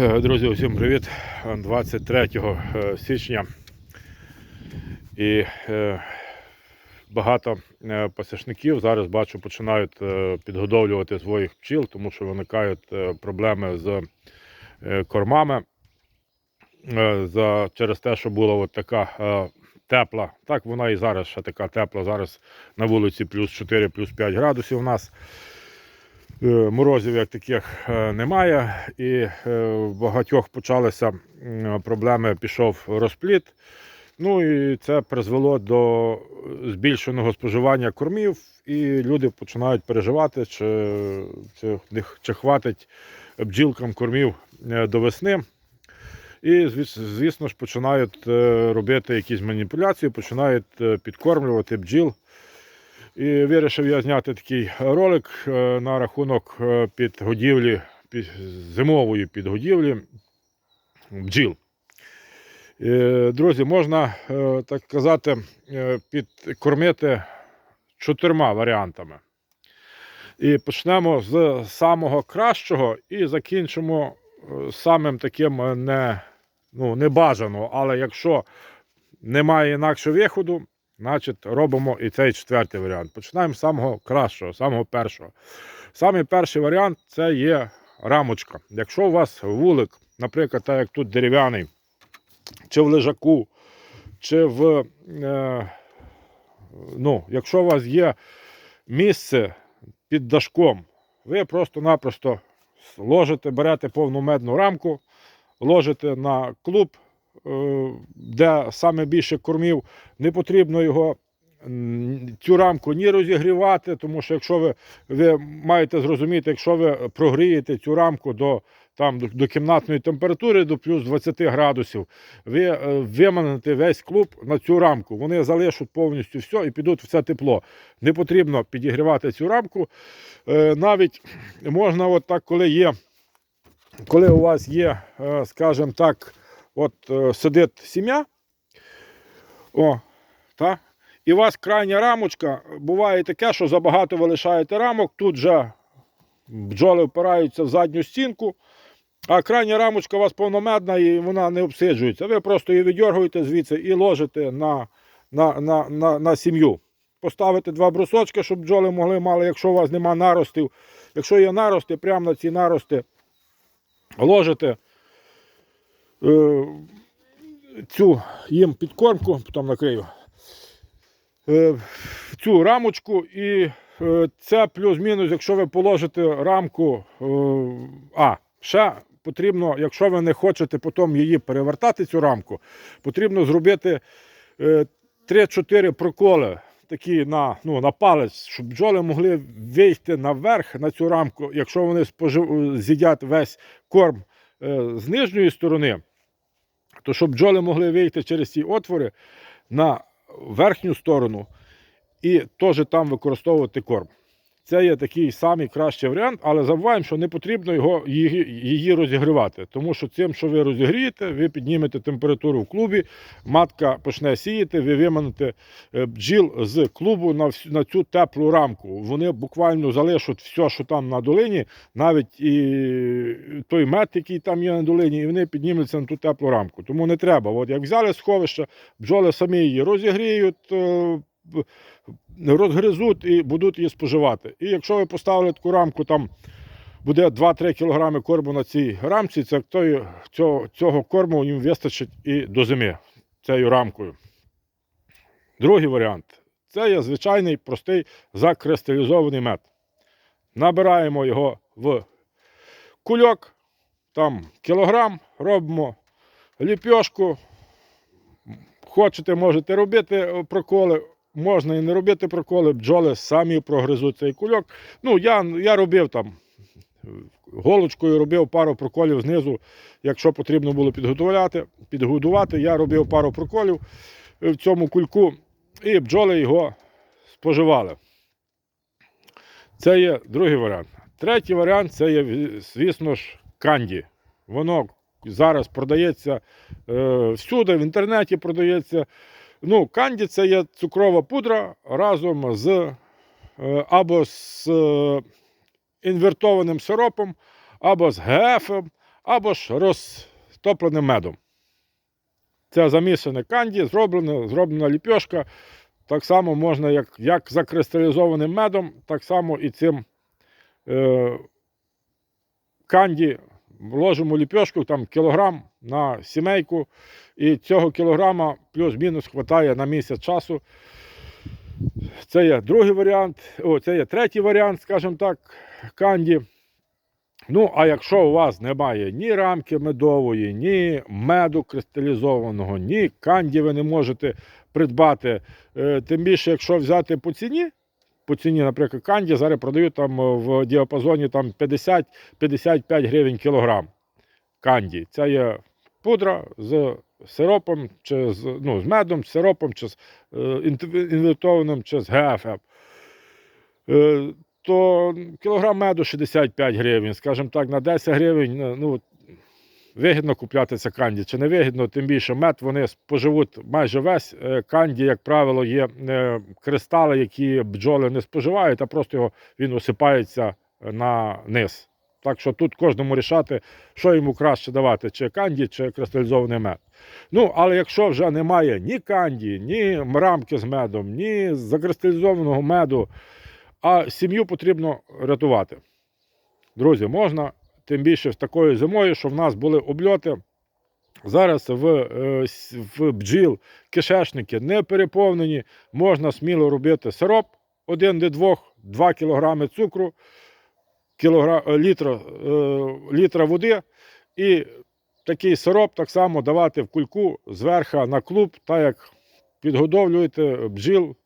Е, Друзі, усім привіт! 23 е, січня. І е, багато пасічників зараз бачу починають підгодовлювати своїх пчіл, тому що виникають проблеми з кормами через те, що була от така тепла. Так вона і зараз ще така тепла. Зараз на вулиці плюс 4, плюс 5 градусів у нас. Е, Морозів як таких е, немає, і е, в багатьох почалися проблеми, пішов розпліт. Ну і це призвело до збільшеного споживання кормів, і люди починають переживати, чи, чи, хватить бджілкам кормів до весни. І, звісно ж, починають робити якісь маніпуляції, починають підкормлювати бджіл. І вирішив я зняти такий ролик е, на рахунок е, підгодівлі, під, зимової підгодівлі бджіл. Е, Друзі, можна, так казати, підкормити чотирма варіантами. І почнемо з самого кращого і закінчимо самим таким не, ну, небажаного. Але якщо немає інакшого виходу, значить робимо і цей четвертий варіант. Починаємо з самого кращого, самого першого. Самий перший варіант це є рамочка. Якщо у вас вулик, наприклад, так як тут дерев'яний, чи в лежаку, чи в. Е, ну, якщо у вас є місце під дашком, ви просто-напросто ложите, берете повну медну рамку, ложите на клуб, де саме більше кормів, не потрібно його цю рамку ні розігрівати, тому що якщо ви, ви маєте зрозуміти, якщо ви прогрієте цю рамку до, там, до, кімнатної температури до плюс 20 градусів, ви е, виманите весь клуб на цю рамку. Вони залишать повністю все і підуть в це тепло. Не потрібно підігрівати цю рамку. Е, Навіть можна, от так, коли є, коли у вас є, е, скажімо так, от е, сидить сім'я, о, та, і у вас крайня рамочка, буває таке, що забагато ви лишаєте рамок, тут же бджоли впираються в задню стінку, а крайня рамочка у вас повномедна і вона не обсиджується. Ви просто її віддергуєте звідси і ложите на, на, на, на, на сім'ю. Поставити два брусочки, щоб бджоли могли мали, якщо у вас нема наростів. Якщо є нарости, прямо на ці нарости ложите цю їм підкормку, потім накрию, е, цю рамочку і е, це плюс-мінус, якщо ви положите рамку, е, а, ще потрібно, якщо ви не хочете потім її перевертати, цю рамку, потрібно зробити е, 3-4 проколи такі на, ну, на палець, щоб бджоли могли вийти наверх на цю рамку, якщо вони спожив... з'їдять весь корм е, з нижньої сторони, то щоб бджоли могли вийти через ці отвори на верхню сторону і теж там використовувати корм. Це є такий самий кращий варіант, але забуваємо, що не потрібно його, її, її розігрівати. Тому що цим, що ви розігрієте, ви піднімете температуру в клубі, матка почне сіяти, ви виманите е, бджіл з клубу на, на цю теплу рамку. Вони буквально залишать все, що там на долині, навіть і той мед, який там є на долині, і вони піднімуться на ту теплу рамку. Тому не треба. От як взяли сховище, бджоли самі її розігріють. Розгризуть і будуть її споживати. І якщо ви поставили таку рамку, там буде 2-3 кг корму на цій рамці, це цього, цього корму їм вистачить і до зими цією рамкою. Другий варіант це є звичайний простий закристалізований мед. Набираємо його в кульок, там кілограм, робимо ліпьошку. Хочете, можете робити проколи, можна і не робити проколи, бджоли самі прогризуть цей кульок. Ну, я, я робив там голочкою, робив пару проколів знизу, якщо потрібно було підготувати, підгодувати, я робив пару проколів е, в цьому кульку, і бджоли його споживали. Це є другий варіант. Третій варіант це є, звісно ж, канді. Воно зараз продається е, всюди, в інтернеті продається. Ну, канді це є цукрова пудра разом з е, або з е, інвертованим сиропом, або з ГФом, або ж розтопленим медом. Це замішане канді, зроблено, зроблена ліпьошка. Так само можна, як, як за медом, так само і цим е, канді ложимо ліпьошку, там кілограм на сімейку. І цього кілограма плюс-мінус хватає на місяць часу. Це є другий варіант, о, це є третій варіант, скажімо так, канді. Ну, а якщо у вас немає ні рамки медової, ні меду кристалізованого, ні канді ви не можете придбати. Е, Тим більше, якщо взяти по ціні, по ціні, наприклад, канді зараз продають там е, в діапазоні там 50-55 гривень кілограм канді. Це є пудра з сиропом, чи з, ну, з медом, з сиропом, чи з е, інвертованим, чи з ГФФ. Е, то кілограм меду 65 гривень, скажімо так, на 10 гривень, ну, ну, вигідно купляти це канді чи не вигідно, тим більше мед вони споживуть майже весь. Е, Канді, як правило, є е, кристали, які бджоли не споживають, а просто його він осипається на низ. Так що тут кожному рішати, що йому краще давати, чи канді, чи кристалізований мед. Ну, але якщо вже немає ні канді, ні рамки з медом, ні закристалізованого меду, а сім'ю потрібно рятувати. Друзі, можна, тим більше з такою зимою, що в нас були обльоти. Зараз в, е, в бджіл кишечники не переповнені, можна сміло робити сироп 1 до 2, 2 кг цукру, кілогра, е, літра, е, літра води і такий сироп так само давати в кульку зверху на клуб, так як підгодовлюєте бджіл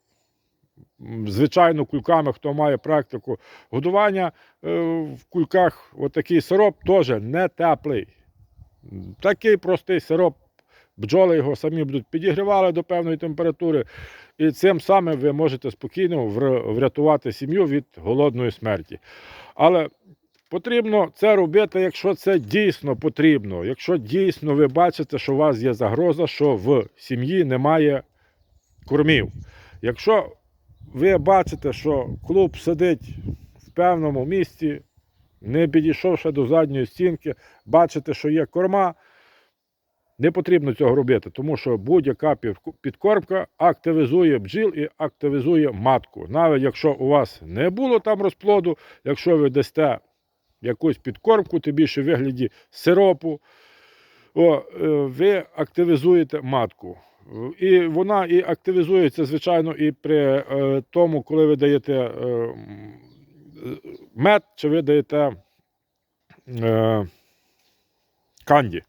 звичайно кульками, хто має практику годування е, в кульках, отакий сироп теж не теплий. Такий простий сироп. Бджоли його самі будуть підігрівали до певної температури, і цим самим ви можете спокійно врятувати сім'ю від голодної смерті. Але потрібно це робити, якщо це дійсно потрібно. Якщо дійсно ви бачите, що у вас є загроза, що в сім'ї немає кормів. Якщо ви бачите, що клуб сидить в певному місці, не підійшовши до задньої стінки, бачите, що є корма, не потрібно цього робити, тому що будь-яка підкормка активізує бджіл і активізує матку. Навіть якщо у вас не було там розплоду, якщо ви дасте якусь підкормку, тим більше в вигляді сиропу, о, е, ви активізуєте матку. І вона і активізується, звичайно, і при е, тому, коли ви даєте е, мед, чи ви даєте канді.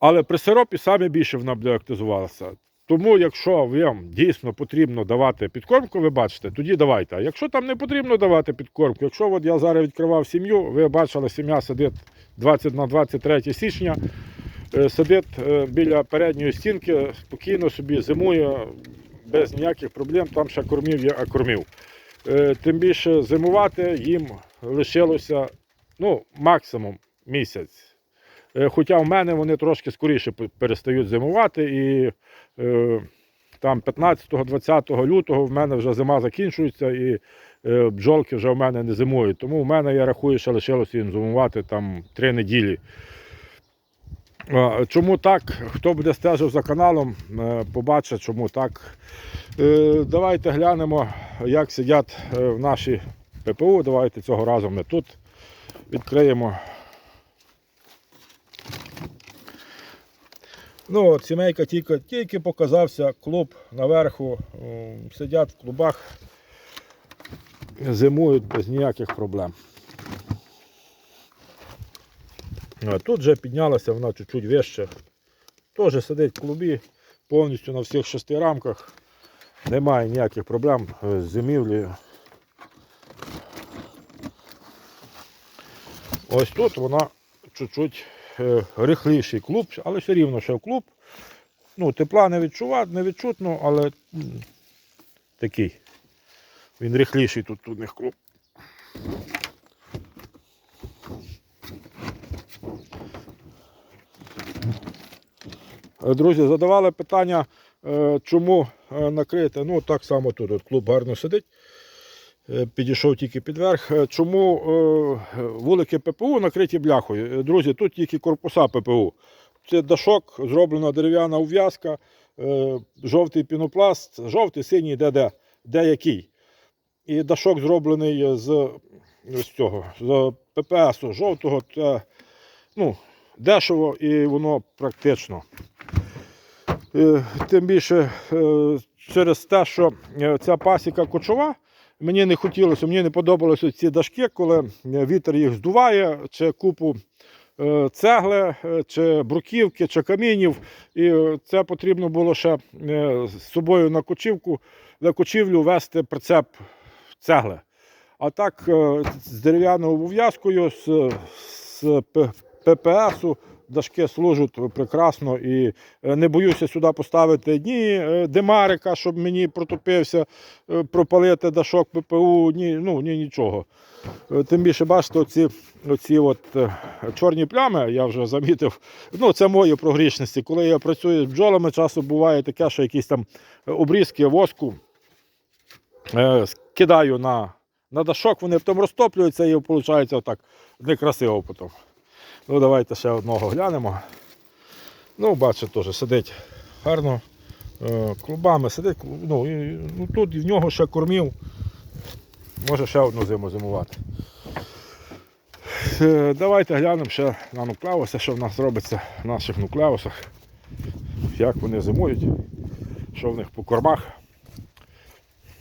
Але при сиропі саме більше вона буде активізувалася. Тому, якщо вам дійсно потрібно давати підкормку, ви бачите, тоді давайте. А якщо там не потрібно давати підкормку, якщо от я зараз відкривав сім'ю, ви бачили, сім'я сидить 20 на 23 січня, е, сидить е, біля передньої стінки, спокійно собі зимує без ніяких проблем, там ще кормів є, а кормів. Е, Тим більше зимувати їм лишилося ну, максимум місяць. Е, Хоча в мене вони трошки скоріше перестають зимувати, і е, там 15-20 лютого в мене вже зима закінчується, і е, бджолки вже в мене не зимують. Тому в мене, я рахую, що лишилося їм зимувати там 3 неділі. Чому так? Хто буде стежив за каналом, побачить, чому так. Давайте глянемо, як сидять в нашій ППУ. Давайте цього разу ми тут відкриємо. Ну от сімейка тільки, тільки показався клуб наверху. Сидять в клубах, зимують без ніяких проблем. Тут вже піднялася вона чуть-чуть вище. Теж сидить в клубі повністю на всіх шести рамках. Немає ніяких проблем з зимівлею. Ось тут вона чуть-чуть рихліший клуб, але все рівно ще клуб. Ну, тепла не відчувати, не відчутно, але такий. Він рихліший тут у них клуб. Е, Друзі, задавали питання, е, чому е, накрити. Ну, так само тут от клуб гарно сидить. Е, Підійшов тільки під верх. Е, Чому е, вулики ППУ накриті бляхою? Друзі, тут тільки корпуса ППУ. Це дашок, зроблена дерев'яна ув'язка, жовтий пінопласт, жовтий, синій, де де, який. І дашок зроблений з, з цього, з ППСу жовтого. Це, ну, дешево і воно практично. Тим більше через те, що ця пасіка кочова, мені не хотілося, мені не подобалися ці дашки, коли е, вітер їх здуває, чи купу е, цегли, е, чи бруківки, чи камінів. І це потрібно було ще з собою на кочівку, на кочівлю вести прицеп цегли. А так з дерев'яною ув'язкою, з, з ППСу дашки служать прекрасно і е, не боюся сюди поставити ні е, димарика, щоб мені протопився, е, пропалити дашок ППУ, ні, ну, ні нічого. Тим більше, бачите, оці, оці от, чорні плями, я вже замітив, ну, це мої прогрішності. Коли я працюю з бджолами, часто буває таке, що якісь там обрізки воску кидаю на, на дашок, вони потім розтоплюються і виходить отак некрасиво потім. Ну, давайте ще одного глянемо. Ну, бачите, теж сидить гарно. е, Клубами сидить. Ну, і, ну, тут в нього ще кормів. Може ще одну зиму зимувати. Е, Давайте глянемо ще на нуклеуси, що в нас робиться в наших нуклеусах. Як вони зимують, що в них по кормах.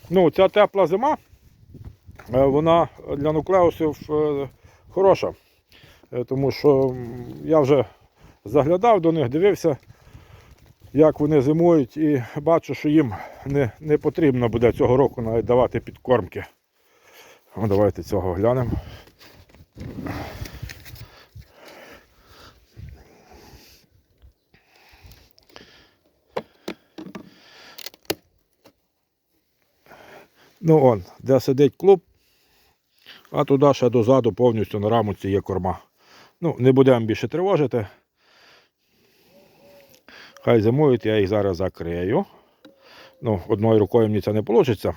Ну, ця тепла зима, е, вона для нуклеусів хороша. Е, Тому що я вже заглядав до них, дивився, як вони зимують, і бачу, що їм не, не потрібно буде цього року навіть давати підкормки. О, давайте цього глянемо. Ну он, де сидить клуб, а туди ще дозаду повністю на рамочці є корма. Ну, не будемо більше тривожити. Хай зимують, я їх зараз закрию. Ну, одною рукою мені це не вийде.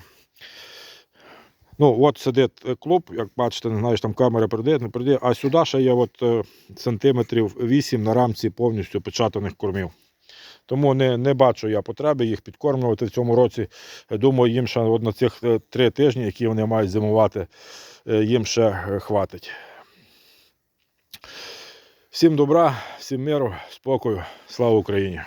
Ну, от сидить е, клуб, як бачите, не знаю, що там камера передає, не передає, а сюди ще є от, е, сантиметрів 8 на рамці повністю печатаних кормів. Тому не, не бачу я потреби їх підкормлювати в цьому році. Думаю, їм ще от на цих е, три тижні, які вони мають зимувати, їм ще хватить. Всім добра, всім миру, спокою, слава Україні!